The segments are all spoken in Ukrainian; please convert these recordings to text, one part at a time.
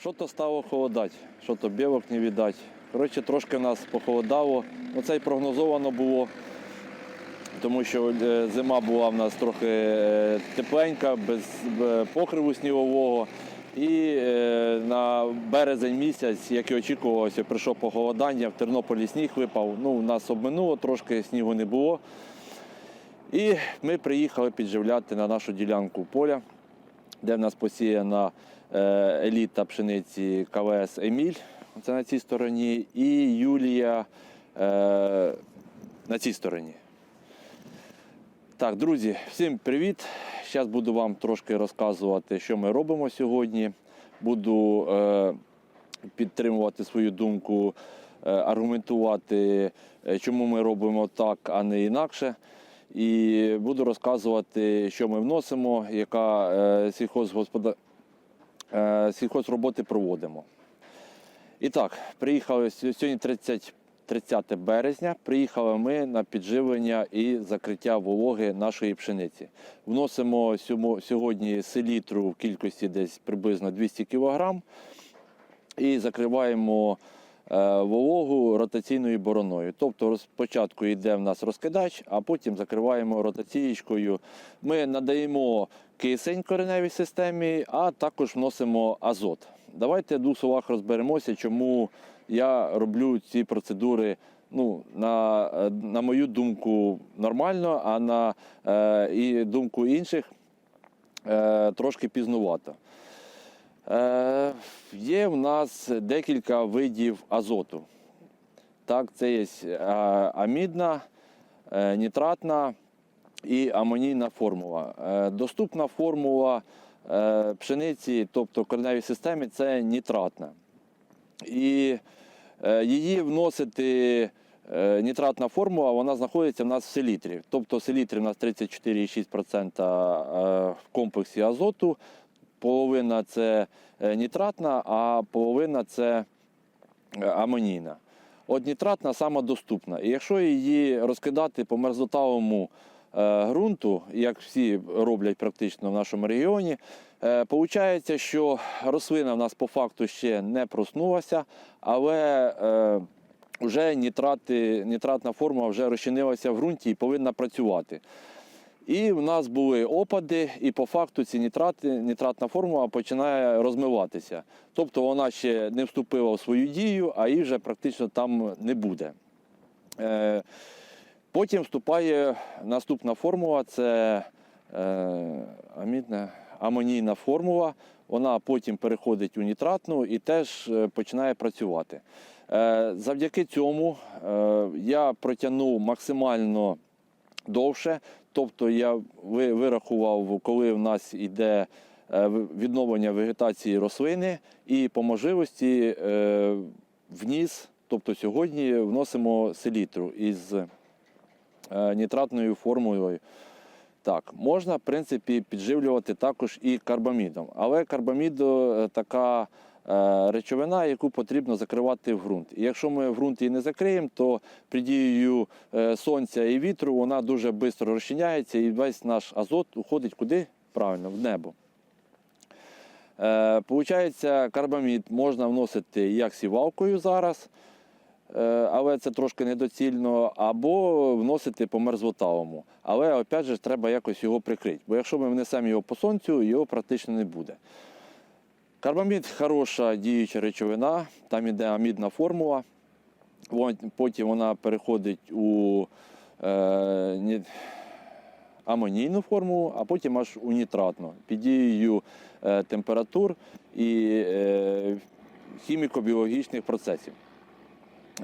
Що то стало холодати, що то білок не віддать. Коротше, трошки нас похолодало. Ну, це й прогнозовано було, тому що е, зима була в нас трохи е, тепленька, без покриву снігового. І е, на березень місяць, як і очікувалося, прийшло похолодання, в Тернополі сніг випав. Ну, у нас обминуло, трошки снігу не було. І ми приїхали підживляти на нашу ділянку поля, де в нас посіяна еліта пшениці КВС Еміль, це на цій стороні, і Юлія е, на цій стороні. Так, друзі, всім привіт! Зараз буду вам трошки розказувати, що ми робимо сьогодні. Буду е, підтримувати свою думку, е, аргументувати, е, чому ми робимо так, а не інакше. І буду розказувати, що ми вносимо, яка е, сільхозгоспода... е, сільхозроботи проводимо. І так, приїхали сьогодні 30, 30 березня. Приїхали ми на підживлення і закриття вологи нашої пшениці. Вносимо сьогодні селітру в кількості десь приблизно 200 кг і закриваємо вологу ротаційною бороною. Тобто спочатку йде в нас розкидач, а потім закриваємо ротацієчкою. Ми надаємо кисень кореневій системі, а також вносимо азот. Давайте в двох словах розберемося, чому я роблю ці процедури. Ну, на, е, на мою думку, нормально, а на е, і думку інших е, трошки пізнувато. Е, є в нас декілька видів азоту. Так, це є е, амідна, е, нітратна і амонійна формула. Доступна формула пшениці, тобто кореневій системі, це нітратна. І її вносити нітратна формула, вона знаходиться в нас в селітрі. Тобто селітрі в нас 34,6% е, в комплексі азоту, половина це е, нітратна, а половина це е, амонійна. От нітратна сама доступна. І якщо її розкидати по мерзлотавому е, ґрунту, як всі роблять практично в нашому регіоні, Получається, що рослина в нас по факту ще не проснулася, але вже нітрати, нітратна форма вже розчинилася в ґрунті і повинна працювати. І в нас були опади, і по факту ці нітрати, нітратна формула починає розмиватися. Тобто вона ще не вступила в свою дію, а її вже практично там не буде. Е, Потім вступає наступна формула це е, амідна, амонійна формула. Вона потім переходить у нітратну і теж е, починає працювати. Завдяки цьому я протягнув максимально довше. Тобто я вирахував, коли в нас йде е, відновлення вегетації рослини, і по можливості е, вніс, тобто сьогодні вносимо селітру із е, нітратною формулою. Так, можна, в принципі, підживлювати також і карбамідом. Але карбамід така речовина, яку потрібно закривати в ґрунт. І якщо ми ґрунт її не закриємо, то під дією е, сонця і вітру вона дуже швидко розчиняється і весь наш азот уходить куди? Правильно, в небо. Е, Получається, карбамід можна вносити як сівалкою зараз, е, але це трошки недоцільно, або вносити по мерзлотавому. Але опять же треба якось його прикрити. Бо якщо ми внесемо його по сонцю, його практично не буде. Карбамід хороша діюча речовина, там іде амідна формула. Потім вона переходить у е, амонійну формулу, а потім аж у нітратну під дією е, температур і е, хіміко-біологічних процесів.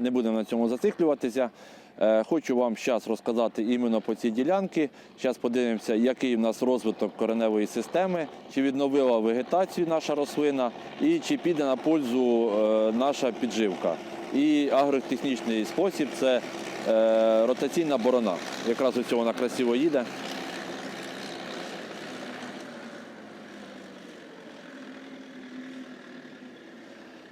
Не будемо на цьому зациклюватися. Е, Хочу вам зараз розказати іменно по цій ділянці. Зараз подивимося, який в нас розвиток кореневої системи, чи відновила вегетацію наша рослина і чи піде на пользу е, наша підживка. І агротехнічний спосіб це е, ротаційна борона. Якраз ось вона красиво їде.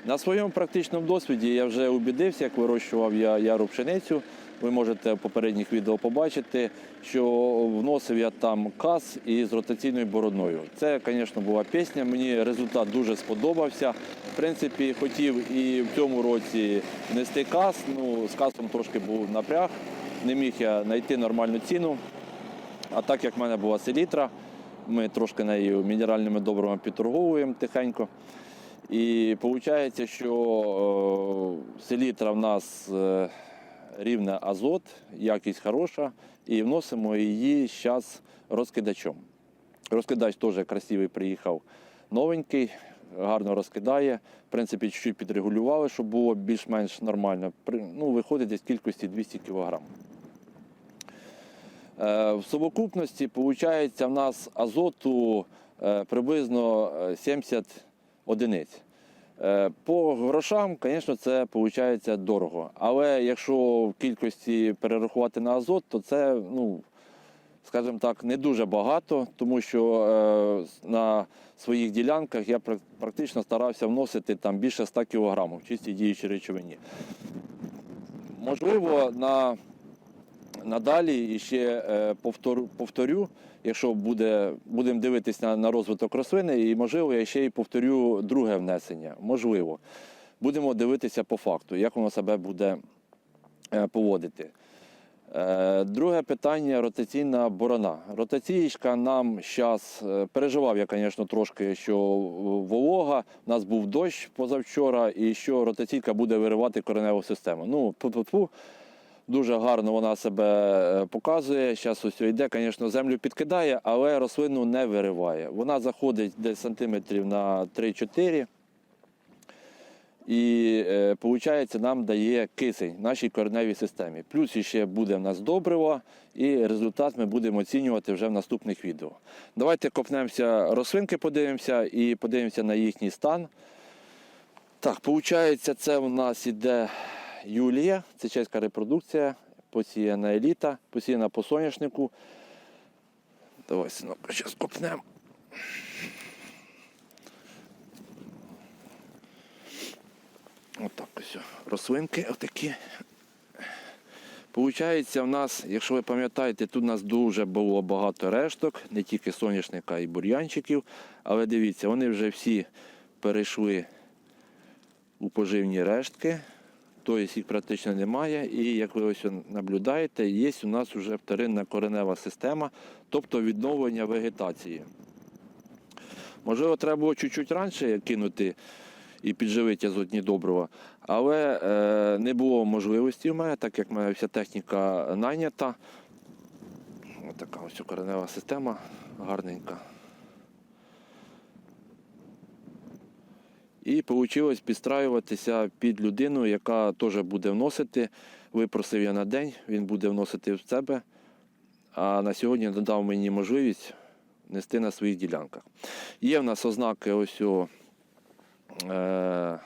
На своєму практичному досвіді я вже убідився, як вирощував я яру пшеницю. Ви можете в попередніх відео побачити, що вносив я там каз із ротаційною бороною. Це, звісно, була пісня. Мені результат дуже сподобався. В принципі, хотів і в цьому році внести каз. Ну, з касом трошки був напряг. Не міг я знайти нормальну ціну. А так як в мене була селітра, ми трошки нею мінеральними добривами підторговуємо тихенько. І виходить, що е, селітра в нас е, рівне азот, якість хороша, і вносимо її зараз розкидачом. Розкидач теж красивий приїхав новенький, гарно розкидає. В принципі, чуть-чуть підрегулювали, щоб було більш-менш нормально. Ну, виходить десь кількості 200 кг. Е, В совокупності виходить, в нас азоту е, приблизно е, 70 одиниць. Е, По грошам, звісно, це виходить дорого. Але якщо в кількості перерахувати на азот, то це, ну, скажімо так, не дуже багато, тому що е, на своїх ділянках я практично старався вносити там більше 100 кг в чистій діючій речовині. Можливо, на Надалі ще е, повторю, повторю, якщо буде, будемо дивитися на, на розвиток рослини, і можливо, я ще й повторю друге внесення. Можливо. Будемо дивитися по факту, як воно себе буде е, поводити. Е, Друге питання ротаційна борона. Ротаційка нам зараз переживав я, звісно, трошки, що волога, у нас був дощ позавчора, і що ротаційка буде виривати кореневу систему. Ну, тьфу-тьфу-тьфу. Дуже гарно вона себе е, показує. Зараз ось йде, звісно, землю підкидає, але рослину не вириває. Вона заходить десь сантиметрів на 3-4. І виходить, нам дає кисень нашій кореневій системі. Плюс ще буде в нас добриво, і результат ми будемо оцінювати вже в наступних відео. Давайте копнемося, рослинки подивимося і подивимося на їхній стан. Так, виходить, це у нас іде Юлія, це чеська репродукція, посіяна еліта, посіяна по соняшнику. Давай, синок, зараз копнемо. Отак ось рослинки отакі. Получається, в нас, якщо ви пам'ятаєте, тут у нас дуже було багато решток, не тільки соняшника і бур'янчиків, але дивіться, вони вже всі перейшли у поживні рештки, тобто їх практично немає. І як ви ось наблюдаєте, є у нас вже вторинна коренева система, тобто відновлення вегетації. Можливо, треба було чуть-чуть раніше кинути і підживити азотні добрива, але е, не було можливості в мене, так як в мене вся техніка найнята. Ось така ось коренева система гарненька. І вийшло підстраюватися під людину, яка теж буде вносити. Випросив я на день, він буде вносити в себе. А на сьогодні додав мені можливість нести на своїх ділянках. Є в нас ознаки ось о, е,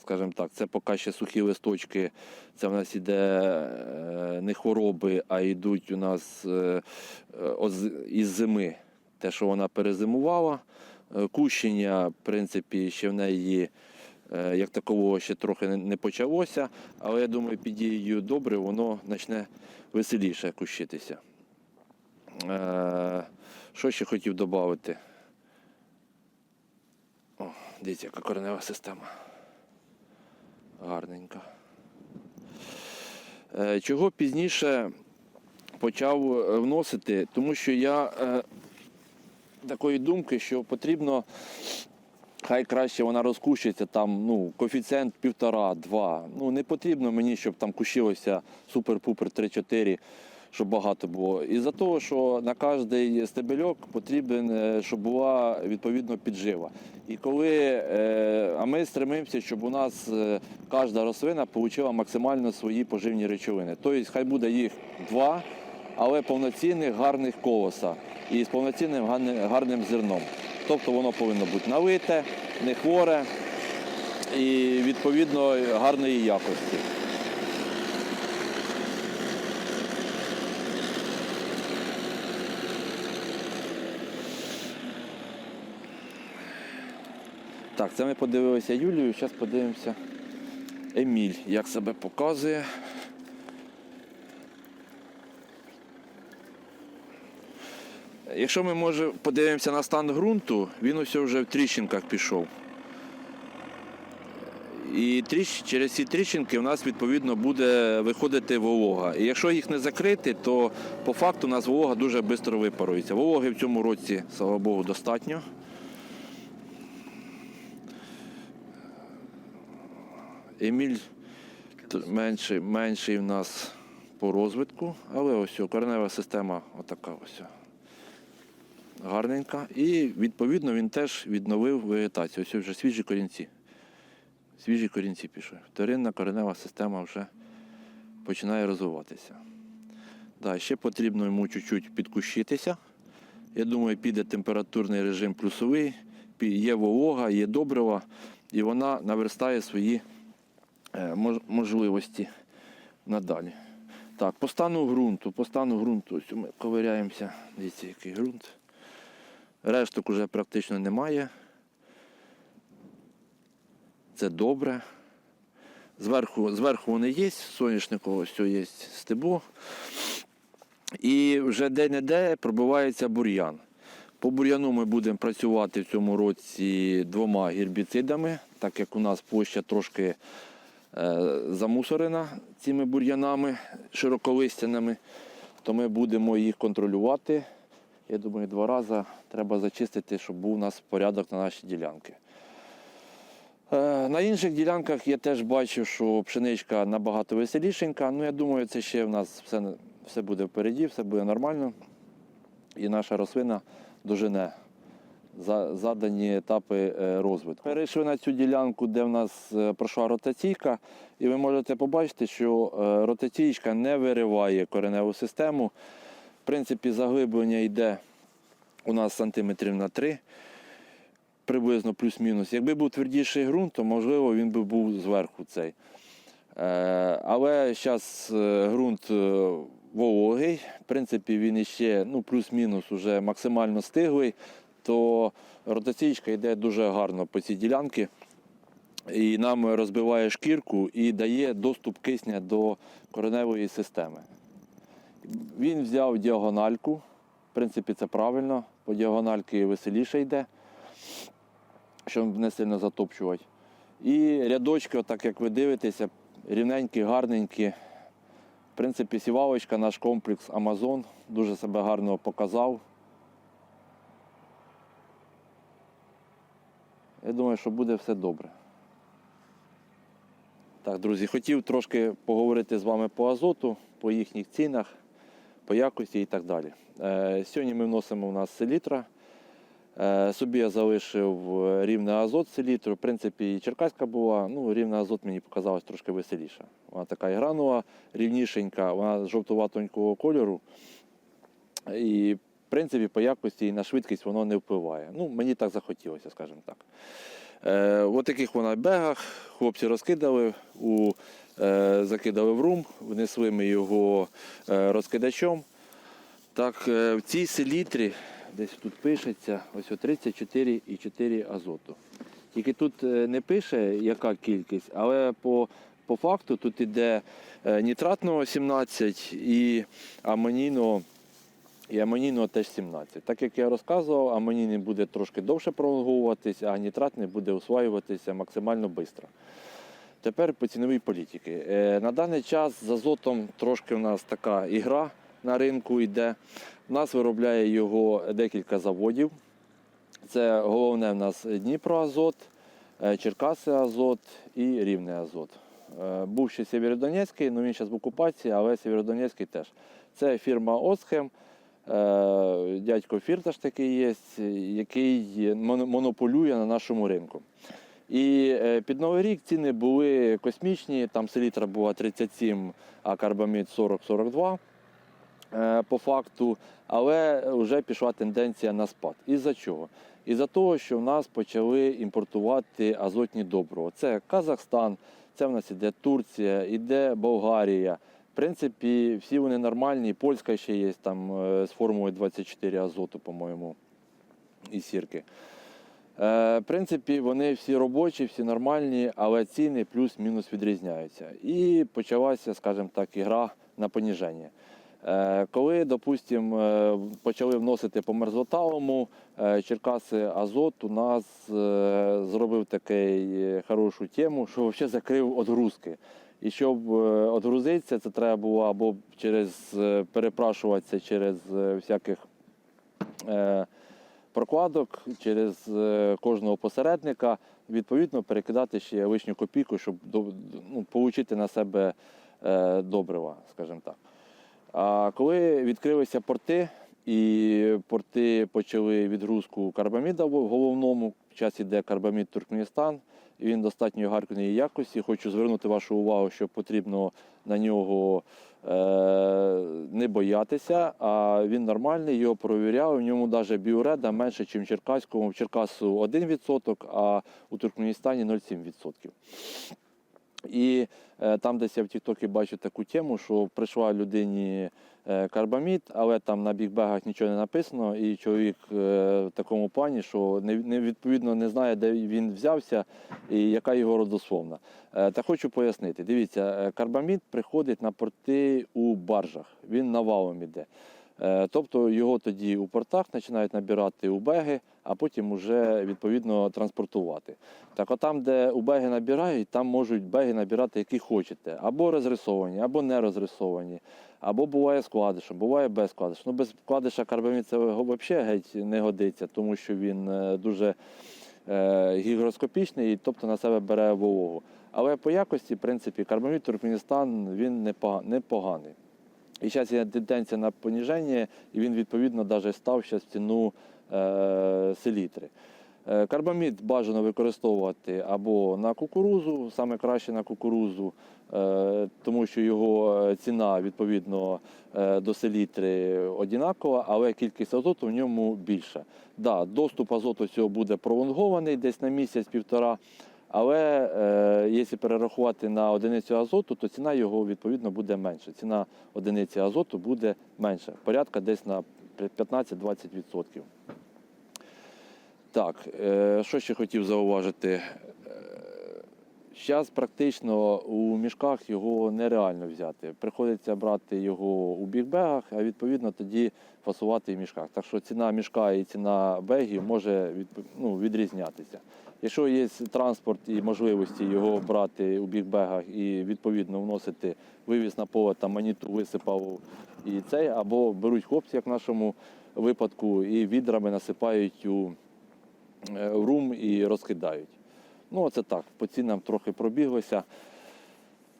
скажімо так, це поки ще сухі листочки, це в нас іде е, не хвороби, а йдуть у нас е, е, із зими. Те, що вона перезимувала. Е, Кущення, в принципі, ще в неї е, як такового ще трохи не- почалося, але я думаю, під дією добре воно почне веселіше кущитися. Е, Що ще хотів додати? О, дивіться, яка коренева система. Гарненька. Чого пізніше почав вносити? Тому що я такої думки, що потрібно, хай краще вона розкущиться, там, ну, коефіцієнт півтора-два. Ну, не потрібно мені, щоб там кущилося супер-пупер 3-4, щоб багато було. І за того, що на кожний стебельок потрібен, е, щоб була відповідно піджива. І коли, е, а ми стремимося, щоб у нас е, кожна рослина отримала максимально свої поживні речовини. Тобто, хай буде їх два, але повноцінних гарних колоса і з повноцінним гарним, зерном. Тобто воно повинно бути налите, не хворе і відповідно гарної якості. Так, це ми подивилися Юлію, зараз подивимося Еміль, як себе показує. Якщо ми може подивимося на стан ґрунту, він ось вже в тріщинках пішов. І тріщ, через ці тріщинки у нас відповідно буде виходити волога. І якщо їх не закрити, то по факту у нас волога дуже швидко випарується. Вологи в цьому році, слава Богу, достатньо. Еміль менший, менший в нас по розвитку, але ось коренева система отака ось. Гарненька. І відповідно він теж відновив вегетацію. Ось вже свіжі корінці. Свіжі корінці пішли. Вторинна коренева система вже починає розвиватися. Да, ще потрібно йому чуть-чуть підкущитися. Я думаю, піде температурний режим плюсовий, є волога, є добрива, і вона наверстає свої е, можливості надалі. Так, по стану ґрунту, по стану ґрунту, ось ми ковиряємося. Дивіться, який ґрунт. Решток уже практично немає. Це добре. Зверху, зверху вони є, соняшниково ось є стебло. І вже де-не-де пробивається бур'ян. По бур'яну ми будемо працювати в цьому році двома гербіцидами, так як у нас площа трошки е, замусорена цими бур'янами широколистяними, то ми будемо їх контролювати. Я думаю, два рази треба зачистити, щоб був у нас порядок на нашій ділянці. Е, На інших ділянках я теж бачу, що пшеничка набагато веселішенька. Ну, я думаю, це ще в нас все, все буде впереді, все буде нормально. І наша рослина дожене за задані етапи е, розвитку. Перейшли на цю ділянку, де в нас е, пройшла ротаційка, і ви можете побачити, що ротаційка не вириває кореневу систему. В принципі, заглиблення йде у нас сантиметрів на 3 приблизно плюс-мінус. Якби був твердіший ґрунт, то можливо він би був зверху цей. Е, Але зараз ґрунт е, вологий, в принципі, він іще ну, плюс-мінус уже максимально стиглий, то ротаційка йде дуже гарно по цій ділянці. І нам розбиває шкірку і дає доступ кисня до кореневої системи. Він взяв діагональку. В принципі, це правильно, по діагональки веселіше йде щоб не сильно затопчувати. І рядочки, отак як ви дивитеся, рівненькі, гарненькі. В принципі, сівалочка, наш комплекс Амазон дуже себе гарно показав. Я думаю, що буде все добре. Так, друзі, хотів трошки поговорити з вами по азоту, по їхніх цінах, по якості і так далі. Е, сьогодні ми вносимо у нас селітра. Е, Собі я залишив е, рівне азот селітру. В принципі, і черкаська була, ну, рівне азот мені показалось трошки веселіша. Вона така гранула, рівнішенька, вона жовтуватонького кольору. І, в принципі, по якості і на швидкість воно не впливає. Ну, мені так захотілося, скажімо так. Е, в таких вона бегах хлопці розкидали, у, е, закидали в рум, внесли ми його е, розкидачом. Так, е, в цій селітрі десь тут пишеться ось 34,4 азоту. Тільки тут е, не пише, яка кількість, але по, по факту тут іде е, нітратного 17 і амонійного, і амонійного теж 17. Так як я розказував, амонійний буде трошки довше пролонговуватися, а нітратний буде усваюватися максимально швидко. Тепер по ціновій політики. Е, На даний час з азотом трошки в нас така ігра на ринку йде. У нас виробляє його декілька заводів. Це головне в нас Дніпроазот, е, Черкаси Азот і Рівне Азот. Е, Був ще Сєвєродонецький, але він зараз в окупації, але Сєвєродонецький теж. Це фірма Осхем, дядько Фірташ такий є, який моно- монополює на нашому ринку. І е, під Новий рік ціни були космічні, там селітра була 37, а карбамід 40-42 е, по факту, але вже пішла тенденція на спад. Із-за чого? Із-за того, що в нас почали імпортувати азотні добрива. Це Казахстан, це в нас іде Турція, іде Болгарія. Принципі, всі вони нормальні. Польська ще є там е, з формулою 24 азоту, по-моєму, і сірки. Е, В принципі, вони всі робочі, всі нормальні, але ціни плюс-мінус відрізняються. І почалася, скажімо так, ігра на поніження. Е, Коли, допустимо, почали вносити по мерзлоталому, е, Черкаси Азот у нас зробив таку хорошу тему, що взагалі закрив відгрузки. І щоб е, відгрузитися, це треба було або через е, перепрашуватися через е, всяких прокладок, через кожного посередника, відповідно перекидати ще лишню копійку, щоб ну, отримати на себе добрива, скажімо так. А коли відкрилися порти, і порти почали відгрузку карбаміда в головному, в час іде карбамід Туркменістан, він достатньо гарної якості. Хочу звернути вашу увагу, що потрібно на нього е, не боятися, а він нормальний, його провіряв. В ньому навіть біореда менше, ніж в Черкаському. В Черкасу 1%, а у Туркменістані 0,7%. І е, там десь я в Тіктокі бачу таку тему, що прийшла людині е, карбамід, але там на бікбегах нічого не написано, і чоловік е, в такому плані, що не, відповідно не знає, де він взявся і яка його родословна. Та хочу пояснити. Дивіться, карбамід приходить на порти у баржах, він навалом іде. Тобто його тоді у портах починають набирати убеги, а потім вже відповідно транспортувати. Так от там, де убеги набирають, там можуть беги набирати, які хочете. Або розрисовані, або не розрисовані, або буває складишем, буває без складиша. Ну, без складиша карбамід це взагалі геть не годиться, тому що він е, дуже е, гігроскопічний, тобто на себе бере вологу. Але по якості, в принципі, карбамід Туркменістан він непоганий. І зараз є тенденція на поніження, і він відповідно навіть став зараз ціну селітри. Е, Карбамід бажано використовувати або на кукурузу, саме краще на кукурузу, е, тому що його е, ціна відповідно до селітри однакова, але кількість азоту в ньому більша. Да, доступ азоту цього буде пролонгований десь на місяць-півтора. Але е, якщо перерахувати на одиницю азоту, то ціна його відповідно буде менша. Ціна одиниці азоту буде менша, порядка десь на 15-20%. Так, е, що ще хотів зауважити? Зараз практично у мішках його нереально взяти. Приходиться брати його у бігбегах, а відповідно тоді фасувати в мішках. Так що ціна мішка і ціна бегів може від, ну, відрізнятися. Якщо є транспорт і можливості його брати у бігбегах і відповідно вносити вивіз на поле, там маніту висипав і цей, або беруть хлопці, як в нашому випадку, і відрами насипають у е, рум і розкидають. Ну, оце так, по цінам трохи пробіглося.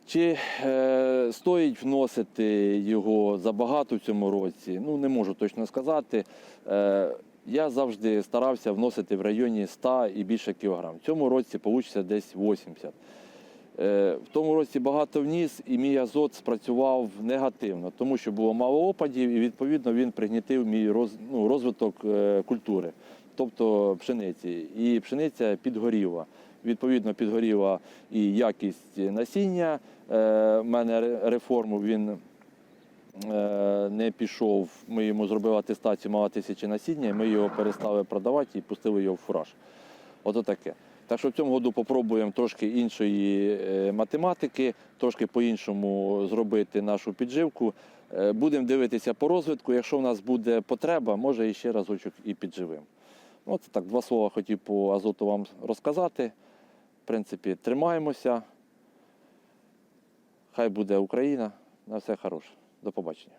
Чи е, стоїть вносити його забагато в цьому році? Ну, не можу точно сказати. Е, я завжди старався вносити в районі 100 і більше кілограм. В цьому році вийде десь 80. Е, В тому році багато вніс, і мій азот спрацював негативно, тому що було мало опадів, і відповідно він пригнітив мій ну, розвиток е, культури, тобто пшениці. І пшениця підгоріла. Відповідно, підгоріла і якість насіння. Е, У мене реформу він е, не пішов. Ми йому зробили атестацію, мало тисячі насіння, і ми його перестали продавати і пустили його в фураж. Ото таке. Так що в цьому году попробуємо трошки іншої е, математики, трошки по-іншому зробити нашу підживку. Е, Будемо дивитися по розвитку. Якщо в нас буде потреба, може і ще разочок і підживимо. Ну, так, два слова хотів по азоту вам розказати. В принципі, тримаємося. Хай буде Україна. На все хороше. До побачення.